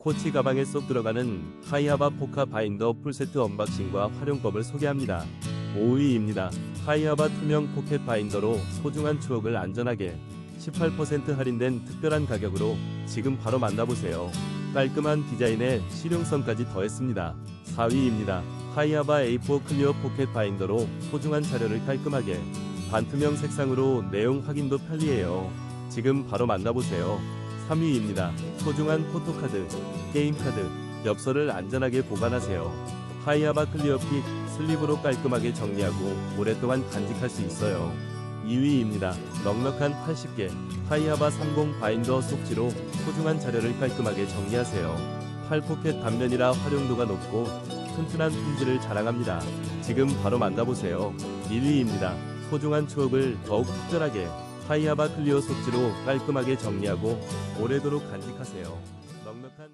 코치 가방에 쏙 들어가는 하이하바 포카 바인더 풀세트 언박싱과 활용법을 소개합니다. 5위입니다. 하이하바 투명 포켓 바인더로 소중한 추억을 안전하게 18% 할인된 특별한 가격으로 지금 바로 만나보세요. 깔끔한 디자인에 실용성까지 더했습니다. 4위입니다. 하이하바 A4 클리어 포켓 바인더로 소중한 자료를 깔끔하게 반투명 색상으로 내용 확인도 편리해요. 지금 바로 만나보세요. 3위입니다. 소중한 포토카드, 게임카드, 엽서를 안전하게 보관하세요. 하이아바 클리어핏 슬립으로 깔끔하게 정리하고 오랫동안 간직할 수 있어요. 2위입니다. 넉넉한 80개 하이아바 30 바인더 속지로 소중한 자료를 깔끔하게 정리하세요. 8포켓 단면이라 활용도가 높고 튼튼한 품질을 자랑합니다. 지금 바로 만나보세요. 1위입니다. 소중한 추억을 더욱 특별하게 하이아바 클리어 속지로 깔끔하게 정리하고 오래도록 간직하세요. 넉넉한